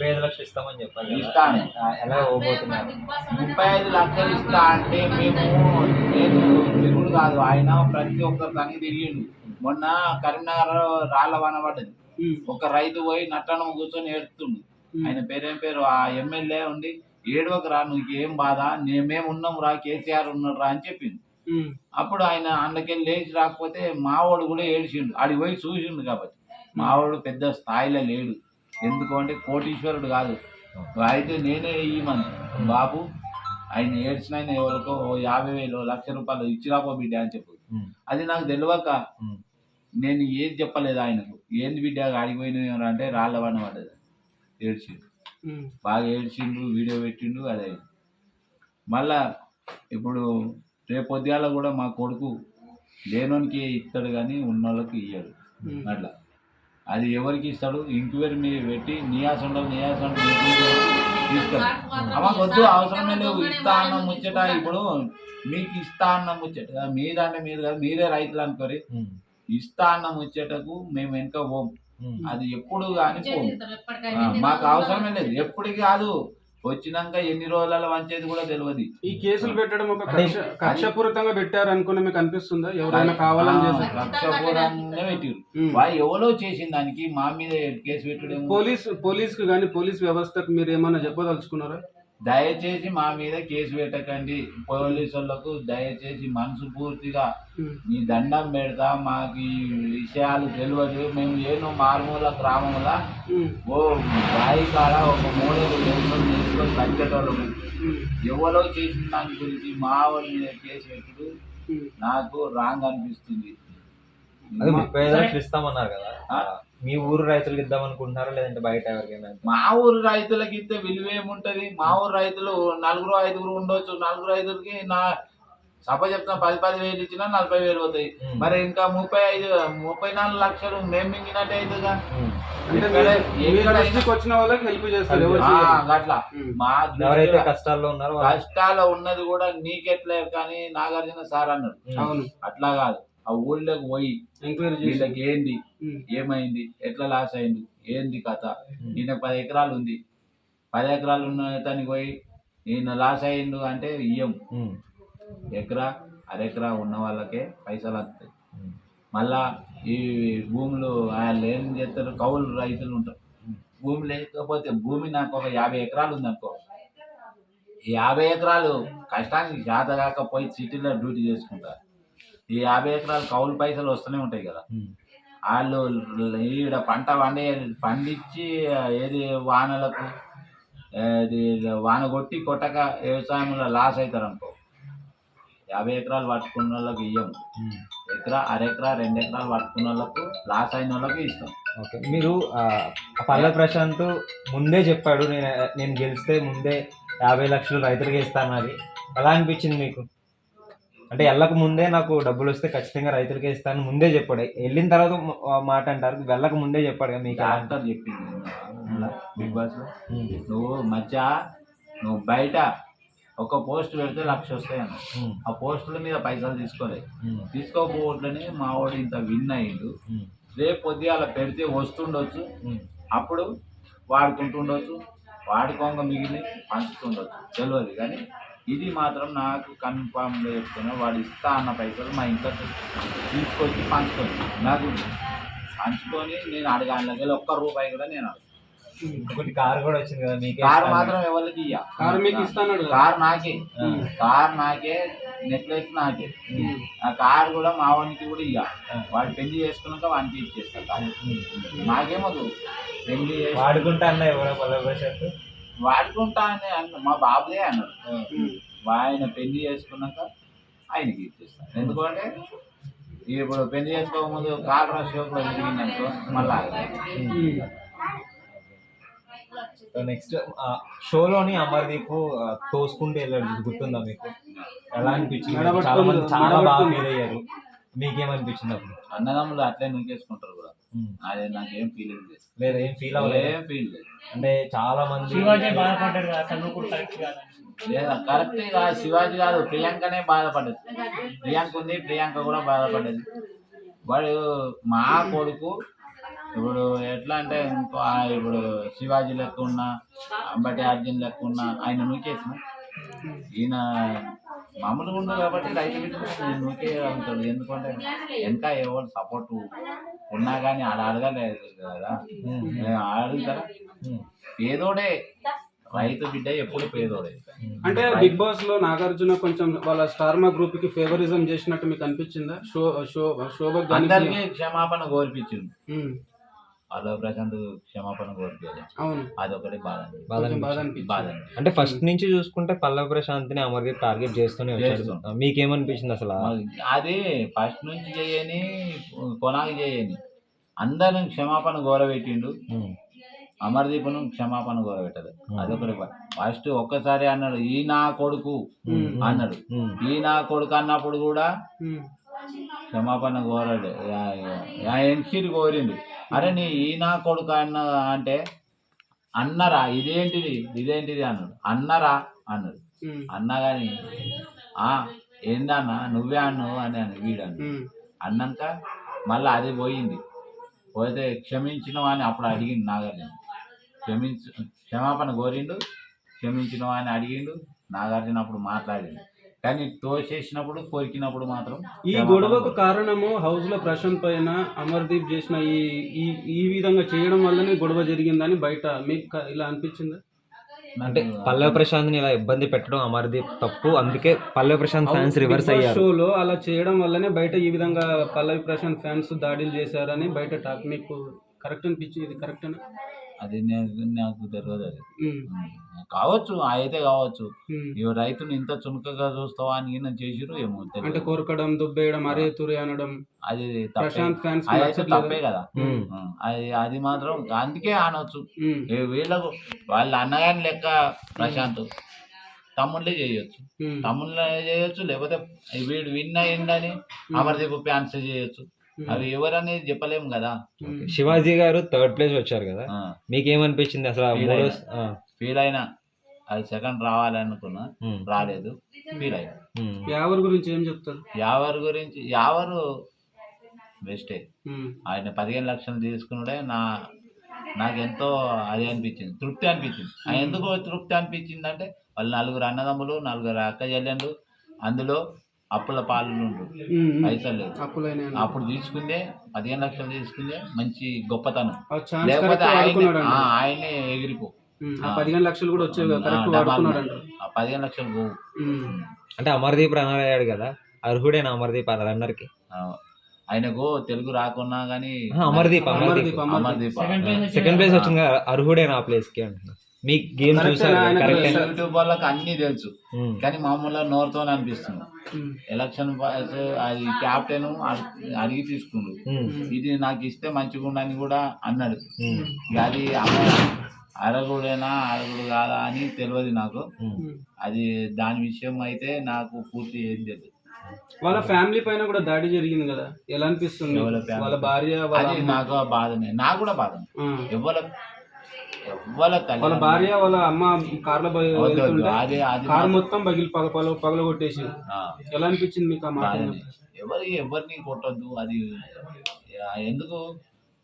ముప్పై ఐదు లక్షలు ఇస్తామని చెప్పాలి. ఇస్తాను. ఎలా ఇవ్వబోతున్నారు ముప్పై ఐదు లక్షలు ఇస్తా అంటే మేము నేను తిరుగుడు కాదు ఆయన ప్రతి ఒక్క సంగి తిరిగిండు. మొన్న కరీంనగర్ రాళ్ళ వాన పడ్డది. ఉమ్, ఒక రైతు పోయి నట్టనం కూర్చొని ఏడుతుండు. ఆయన పేరేం పేరు? ఆ ఎమ్మెల్యే ఉండి ఏడవకు రా నువ్వు ఏం బాధ మేము ఉన్నాం రా కేసీఆర్ ఉన్నాడు రా అని చెప్పింది అప్పుడు ఆయన అందుకెళ్ళి లేచి రాకపోతే మావాడు కూడా ఏడిచిండు. ఆడికి పోయి చూసిండు కాబట్టి. మావాడు పెద్ద స్థాయిలో లేడు. ఎందుకు అంటే కోటీశ్వరుడు కాదు. అయితే నేనే ఇవ్వమని బాబు ఆయన ఏడ్చిన ఆయన ఎవరికో ఓ యాభై వేలు లక్ష రూపాయలు ఇచ్చిరాపో బిడ్డ అని చెప్పు. అది నాకు తెలియక నేను ఏది చెప్పలేదు ఆయనకు. ఏంది బిడ్డ ఆడిపోయిన అంటే రాళ్ళ పడ్డది. ఏడ్చిండు. బాగా ఏడ్చిండు వీడియో పెట్టిండు అదే. మళ్ళా ఇప్పుడు రేపు పొద్దుగాల కూడా మా కొడుకు లేనోనికి ఇస్తాడు కానీ ఉన్నోళ్ళకి ఇయ్యడు. ఉమ్. అట్లా. అది ఎవరికి ఇస్తాడు? ఇంక్వైరీ మీద పెట్టి నియాస్ ఉండవు నియాస్ తీస్తాడు అమ్మ వద్దు అవసరమే లేవు ఇస్తా అన్న ముచ్చట ఇప్పుడు మీకు ఇస్తా అన్న ముచ్చట. మీరంటే మీరు కాదు మీరే రైతులు అనుకోరి. ఇస్తా అన్న ముచ్చటకు మేము వెనుక పోం. అది ఎప్పుడు కానీ మాకు అవసరమే లేదు. ఎప్పటికి కాదు. వచ్చినాక ఎన్ని రోజులలో వంచేది కూడా తెలియదు ఈ కేసులు పెట్టడం ఒక కక్ష కక్షపూరితంగా పెట్టారు అనుకుని మీకు అనిపిస్తుందా? ఎవరైనా కావాలని చేసి కక్షపూరంగా పెట్టిరు. వాళ్ళు ఎవరో చేసిన దానికి మా మీద కేసు పెట్టడం పోలీస్ పోలీస్కి కానీ పోలీస్ వ్యవస్థకు మీరు ఏమైనా చెప్పదలుచుకున్నారా? దయచేసి మా మీద కేసు పెట్టకండి. పోలీసు వాళ్ళకు దయచేసి మనసు పూర్తిగా మీ దండం పెడతా. మాకు ఈ విషయాలు తెలియదు. మేము ఏనో మారుమూల గ్రామంలో ఉమ్, ఓ బాయి కాడ ఒక మూడేళ్ళు చేసుకొని చేసుకొని ఉమ్, ఎవరో చేసిన దాని గురించి మా వాళ్ళ మీద కేసు పెట్టుడు. నాకు రాంగ్ అనిపిస్తుంది. అదే ముప్పై ఐదు లక్షలు ఇస్తామన్నారు కదా? మీ ఊరు రైతులకు ఇద్దాం అనుకుంటున్నారా? లేదంటే బయట ఎవరికైనా? మా ఊరు రైతులకి ఇస్తే విలువ ఏముంటది? మా ఊరు రైతులు నలుగురు ఐదుగురు ఉండొచ్చు. నలుగురు ఐదుగురికి నా సభ చెప్తున్నా పది పది వేలు ఇచ్చినా నలభై వేలు అవుతాయి. ఉమ్. మరి ఇంకా ముప్పై ఐదు ముప్పై నాలుగు లక్షలు మేము మింగినట్టు దృష్టికి వచ్చిన వాళ్ళకి హెల్ప్ చేస్తారు. అట్లా. మా ఎవరైతే కష్టాల్లో ఉన్నారో వాళ్ళు. కష్టాలు ఉన్నది కూడా నీకెట్లే కానీ నాగార్జున సార్ అన్నాడు అవును. అట్లా కాదు. ఆ ఊళ్ళోకి పోయి ఎంక్వైరీ వీళ్ళకి ఏంది ఏమైంది? ఎట్లా లాస్ అయింది? ఏంది కథ? ఈయన పది ఎకరాలు ఉంది. పది ఎకరాలు ఉన్న తనకి పోయి ఈయన లాస్ అయ్యిండు అంటే ఇయ్యం. ఎకరా అరెకరా ఉన్న వాళ్ళకే పైసలు వస్తాయి. మళ్ళా ఈ భూములు వాళ్ళు ఏం చేస్తారు? కౌలు రైతులు ఉంటారు. భూమి లేకపోతే భూమి నాకు ఒక యాభై ఎకరాలు ఉందనుకో ఈ యాభై ఎకరాలు కష్టానికి చేత కాకపోయి సిటీలో డ్యూటీ చేసుకుంటారు ఈ యాభై ఎకరాలు కౌలు పైసలు వస్తూనే ఉంటాయి కదా. వాళ్ళు ఈడ పంట పండి పండించి ఏది వానలకు వాన కొట్టి కొట్టక వ్యవసాయంలో లాస్ అవుతారు అనుకో యాభై ఎకరాలు పట్టుకున్న వాళ్ళకి ఇయ్యం. ఉమ్. ఎకరా అరెకరా రెండు ఎకరాలు పట్టుకున్న వాళ్ళకు లాస్ అయిన వాళ్ళకి ఇస్తాం. ఓకే. మీరు పల్లె ప్రశాంత్ ముందే చెప్పాడు నేను నేను గెలిస్తే ముందే యాభై లక్షలు రైతులకి ఇస్తాను అది ఎలా అనిపించింది మీకు? అంటే వెళ్ళక ముందే నాకు డబ్బులు వస్తే ఖచ్చితంగా రైతులకే ఇస్తాను. ముందే చెప్పాడు. వెళ్ళిన తర్వాత మాట అంటారు. వెళ్ళక ముందే చెప్పాడు కదా మీకు? డాక్టర్ చెప్పింది. బిగ్ బాస్ నువ్వు మధ్య నువ్వు బయట ఒక పోస్ట్ పెడితే లక్ష వస్తాయి అన్న ఉమ్, ఆ పోస్టుల మీద పైసలు తీసుకోలేదు తీసుకోకపోవట్లనే మా వాడు ఇంత విన్ అయ్యిండు. రేపు పొద్దుగాల పెడితే వస్తుండొచ్చు. అప్పుడు వాడుకుంటుండొచ్చు. వాడుకోంగా మిగిలి పంచుతుండొచ్చు. తెలియదు కానీ ఇది మాత్రం నాకు కన్ఫామ్గా చెప్తున్నా. వాడు ఇస్తా అన్న పైసలు మా ఇంట్లో తీసుకొచ్చి పంచుకొని నాకు పంచుకొని నేను అడగాలి ఒక్క రూపాయి కూడా నేను అడగను. ఒకటి కారు కూడా వచ్చింది కదా మీకే కారు. మాత్రం ఎవరికి ఇయ్య? కారు మీకు ఇస్తాను కారు నాకే. కారు నాకే నెక్లెస్ నాకే. ఆ కారు కూడా మా వానికి కూడా ఇయ్య. వాడు పెళ్ళి చేసుకున్నాక వానికి ఇచ్చేస్తా. కారు నాకేమదు పెళ్ళి వాడుకుంటా అన్న ఎవరో ప్రశాంత్ వాడుకుంటా అని అన్న మా బాబుదే అన్నాడు. ఆయన పెళ్ళి చేసుకున్నాక ఆయనకి ఇచ్చేస్తాను. ఎందుకంటే ఇప్పుడు పెళ్ళి చేసుకోకముందు కాలు షోక్లో తిరిగిందనుకో మళ్ళా నెక్స్ట్ షోలోని అమర్దీప్ తోసుకుంటూ వెళ్ళాడు. గుర్తుందా మీకు? ఎలా అనిపించింది? చాలా మంది చాలా బాగా ఫీల్ అయ్యారు. మీకేమనిపించింది అప్పుడు? అన్నదమ్ములు అట్లే నూకేసుకుంటారు కూడా. అదే నాకేం ఫీలింగ్ లేదు. లేదా ఏం ఫీల్ అవ్వలేదు. ఏం ఫీల్ లేదు. అంటే చాలా మంది శివాజీ బాధపడ్డాడు కదా కరెక్ట్ కాదని లేదా కరెక్ట్ కాదు శివాజీ కాదు ప్రియాంకనే బాధపడ్డది ప్రియాంక ఉంది ప్రియాంక కూడా బాధపడ్డది వాడు మా కొడుకు ఇప్పుడు ఎట్లా అంటే ఇంకో ఇప్పుడు శివాజీ లెక్క ఉన్న అంబటి అర్జున్ లెక్క ఉన్న ఆయన నూకేసిన. ఈయన మామూలుగా ఉండదు కాబట్టి రైతు బిడ్డ నూకే ఉంటాడు ఎందుకంటే వెనక ఎవరు సపోర్ట్ ఉన్నా కానీ ఆడ అడగలేదు కదా. అడుగుతారా? పేదోడే. రైతు బిడ్డ ఎప్పుడు పేదోడే. అంటే బిగ్ బాస్లో నాగార్జున కొంచెం వాళ్ళ స్టార్మా గ్రూప్కి ఫేవరిజం చేసినట్టు మీకు అనిపించిందా? షో షో అందరికీ క్షమాపణ కోరిపించింది. అదో ప్రశాంత్ క్షమాపణ కోరిపించాలి అవును. అదొకటి బాధ బాధ బాధ అంటే ఫస్ట్ నుంచి చూసుకుంటే పల్లవి ప్రశాంత్ని అమర్దీప్ టార్గెట్ చేస్తూనే వచ్చాడు. మీకేమనిపించింది అసలు? అది ఫస్ట్ నుంచి చేయని కొనాలి చేయని అందరిని క్షమాపణ గౌరవెట్టిండు ఉమ్, అమర్దీప్ను క్షమాపణ గౌరవెట్టదు అదొకటి ఫస్ట్ ఒక్కసారి అన్నాడు ఈ నా కొడుకు అన్నాడు. ఈ నా కొడుకు అన్నప్పుడు కూడా క్షమాపణ కోరాడు. ఎన్సీని కోరిండు. అరే నీ ఈ నా కొడుకు అన్న అంటే అన్నరా ఇదేంటిది? ఇదేంటిది? అన్నాడు. అన్నరా? అన్నాడు. అన్నా కానీ ఆ ఏందన్నా? నువ్వే అన్నావు? అని అని ఉమ్, అన్నాక మళ్ళీ అది పోయింది. పోతే క్షమించినవా అని అప్పుడు అడిగిండు నాగార్జున. క్షమించు క్షమాపణ కోరిండు క్షమించినవా అని అడిగిండు నాగార్జున అప్పుడు మాట్లాడిండు. కానీ తోసేసినప్పుడు కొరికినప్పుడు మాత్రం ఈ గొడవకు కారణము హౌస్లో ప్రశాంత్ పైన అమర్దీప్ చేసిన ఈ ఈ ఈ విధంగా చేయడం వల్లనే గొడవ జరిగిందని బయట మీకు క- ఇలా అనిపించిందా? అంటే పల్లవి ప్రశాంత్ని ఇలా ఇబ్బంది పెట్టడం అమర్దీప్ తప్పు. అందుకే పల్లవి ప్రశాంత్ ఫ్యాన్స్ రివర్స్ అయ్యారు. షోలో అలా చేయడం వల్లనే బయట ఈ విధంగా పల్లవి ప్రశాంత్ ఫ్యాన్స్ దాడులు చేశారని బయట టాక్ మీకు కరెక్ట్ అనిపించింది ఇది కరెక్ట్ అని అది నాకు నాకు తెలియదు అది. కావచ్చు అయితే కావచ్చు. ఈ రైతుని ఇంత చునుకగా చూస్తావా అని ఈయన చేసిరు ఏమో అంటే కొరకడం దుబ్బేయడం అరే తురి అనడం. అది తప్పే. ప్రశాంత్ ఫ్యాన్స్ అది అయితే తప్పే కదా. అది అది మాత్రం అందుకే అనొచ్చు. వీళ్ళకు వాళ్ళ అన్నగాని లెక్క ప్రశాంత్ తమ్ముళ్ళే చేయొచ్చు. తమ్ముళ్ళే చేయొచ్చు లేకపోతే వీడు విన్ అయ్యిందని అమర్దీప్ ఫ్యాన్స్ చేయొచ్చు. అవి ఎవరనేది చెప్పలేము కదా. ఉమ్. శివాజీ గారు థర్డ్ ప్లేస్ వచ్చారు కదా. మీకేమనిపించింది అసలు ఫీల్ అయినా. అది సెకండ్ రావాలనుకున్నా. ఉమ్, రాలేదు. ఫీల్ అయినా. ఉమ్, ఎవరి గురించి ఏం చెప్తారు? యావరు గురించి యావరు బెస్టే ఆయన పదిహేను లక్షలు తీసుకున్నాడే నా నాకెంతో అది అనిపించింది. తృప్తి అనిపించింది. ఎందుకు తృప్తి అనిపించింది అంటే వాళ్ళు నలుగురు అన్నదమ్ములు నలుగురు అక్క చెల్లెళ్ళు అందులో అప్పుల పాలు. పైసలు అప్పులైన అప్పుడు తీసుకుందే పదిహేను లక్షలు తీసుకుందే మంచి గొప్పతనం. లేకపోతే ఆయన ఎగిరిపో. పదిహేను లక్షలు కూడా ఆ పదిహేను లక్షలు పోవు. అంటే అమర్దీప్ రన్నర్ అయ్యాడు కదా అర్హుడేనా అమర్దీప్ రన్నర్కి ఆ, ఆయనకు తెలుగు రాకున్నా కానీ ఆహా, అమర్దీప్ అమర్దీప్. అమర్దీప్ అమర్దీప్. అమర్దీప్. సెకండ్ ప్లేస్ వచ్చింది సెకండ్ ప్లేస్ వచ్చింది కదా అర్హుడేనా ఆ ప్లేస్కి అంటున్నా. మీ గేమ్. యూట్యూబ్ వాళ్ళకి అన్ని తెలుసు. ఉమ్, కానీ మామూలుగా నోరుతో అనిపిస్తుంది. ఎలక్షన్ పాస్ అది క్యాప్టెన్ అడిగి తీసుకుండు. ఉమ్, ఇది నాకు ఇస్తే మంచిగా ఉండని కూడా అన్నాడు. అది అరగుడేనా అరగుడు కాదా అని తెలియదు నాకు. అది దాని విషయం అయితే నాకు పూర్తి ఏం తెలియదు వాళ్ళ ఫ్యామిలీ పైన కూడా దాడి జరిగింది కదా. ఎలా అనిపిస్తుంది? ఎవరి? వాళ్ళ భార్య. నాకు బాధనే. నాకు కూడా బాధ ఆ. ఎవ్వల ఎవ్వల తల్లి వాళ్ళ భార్య వాళ్ళ అమ్మ కార్లో అది అది కారు మొత్తం పగిలి పగ పగల పగల కొట్టేసి ఎలా అనిపించింది మీకు ఆ మాట? బాధనే ఎవరి ఎవరిని కొట్టొద్దు అది ఎందుకు?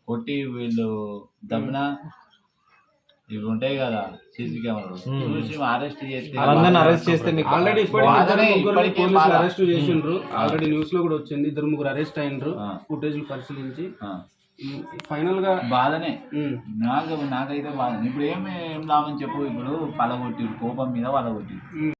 కొట్టి వీళ్ళు దమ్మున ఇవి ఉంటాయి కదా సీసీ కెమెరాలు. చూసి అరెస్ట్ చేస్తే అరెస్ట్ చేస్తే మీకు ఆల్రెడీ ఇప్పటికి. అరెస్ట్ చేసిండ్రు. ఆల్రెడీ న్యూస్లో కూడా వచ్చింది ఇద్దరు ముగ్గురు అరెస్ట్ అయినరు. ఫుటేజ్ పరిశీలించి. ఫైనల్గా బాధనే. నాకు నాకైతే బాధ. ఇప్పుడు ఏమి ఏం లాభం చెప్పు? ఇప్పుడు పలగొట్టి కోపం మీద పలగొట్టి